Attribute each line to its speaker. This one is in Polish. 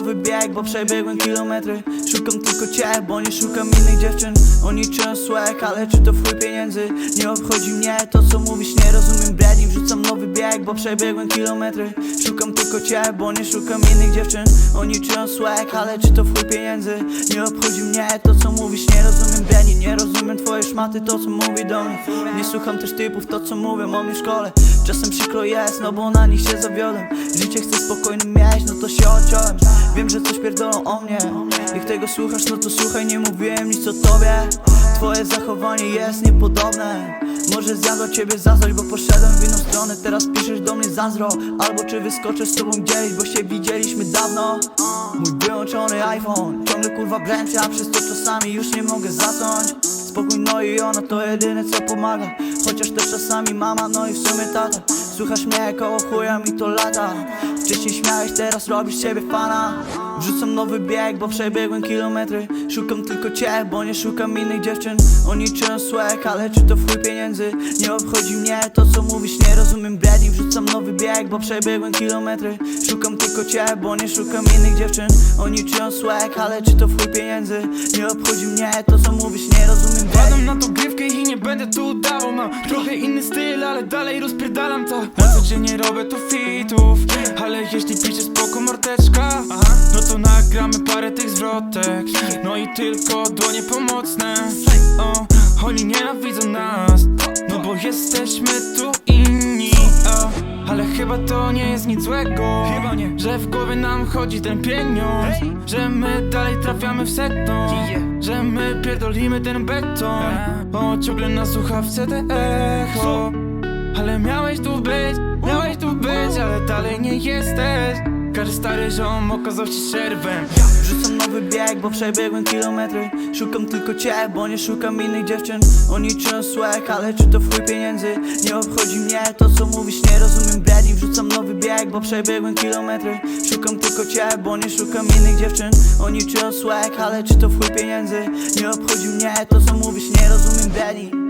Speaker 1: nowy bieg, bo przebiegłem kilometry. Szukam tylko cię, bo nie szukam innych dziewczyn. Oni czują słek, ale czy to w pieniędzy? Nie obchodzi mnie to co mówisz, nie rozumiem bredni Wrzucam nowy bieg, bo przebiegłem kilometry. Szukam tylko cię, bo nie szukam innych dziewczyn. Oni czują słek, ale czy to w pieniędzy? Nie obchodzi mnie to co mówisz, nie rozumiem bredni Nie rozumiem twoje szmaty, to co mówi do mnie. Nie słucham też typów, to co mówią o mnie w szkole Czasem przykro jest, no bo na nich się zawiodłem Życie chcę spokojne mieć, no to się odciąłem. Wiem, że coś pierdolą o mnie. Jak tego słuchasz, no to słuchaj, nie mówiłem nic o tobie. Twoje zachowanie jest niepodobne. Może zjadła ciebie zazdrość, bo poszedłem w inną stronę. Teraz piszesz do mnie zazdro. Albo czy wyskoczę z tobą gdzieś, bo się widzieliśmy dawno. Mój wyłączony iPhone Ciągle kurwa bręczy, a przez to czasami już nie mogę zasnąć. Spokój, no i ona to jedyne co pomaga. Chociaż też czasami mama, no i w sumie tata Słuchasz mnie koło chuja mi to lata. Wcześniej śmiałeś, teraz robisz siebie fana Wrzucam nowy bieg, bo przebiegłem kilometry. Szukam tylko cię, bo nie szukam innych dziewczyn. Oni czują słek, ale czy to w pieniędzy? Nie obchodzi mnie to co mówisz, nie rozumiem bredni Wrzucam nowy bieg, bo przebiegłem kilometry. Szukam tylko cię, bo nie szukam innych dziewczyn. Oni czują słek, ale czy to w pieniędzy? Nie obchodzi mnie to co mówisz, nie rozumiem bredni
Speaker 2: na tą grywkę i nie będę tu udawał. Mam trochę inny styl, ale dalej rozpierdalam to. Na co dzień nie robię tu fitów Ale jeśli pisze spoko mordeczka No nagramy parę tych zwrotek. No i tylko dłonie pomocne. O, Oni nienawidzą nas No bo jesteśmy tu inni. O, Ale chyba to nie jest nic złego Chyba nie. Że w głowie nam chodzi ten pieniądz Że my dalej trafiamy w sedno Że my pierdolimy ten beton O, ciągle na słuchawce te echo Ale miałeś tu być, miałeś tu być Ale dalej nie jesteś Każdy stary ziom okazał się szerwem
Speaker 1: Wrzucam nowy bieg, bo przebiegłem kilometry. Szukam tylko cię, bo nie szukam innych dziewczyn. Oni czują słek, ale czy to w chuj pieniędzy? Nie obchodzi mnie to co mówisz, nie rozumiem bredni Wrzucam nowy bieg, bo przebiegłem kilometry. Szukam tylko cię, bo nie szukam innych dziewczyn. Oni czują słek, ale czy to w chuj pieniędzy? Nie obchodzi mnie to co mówisz, nie rozumiem bredni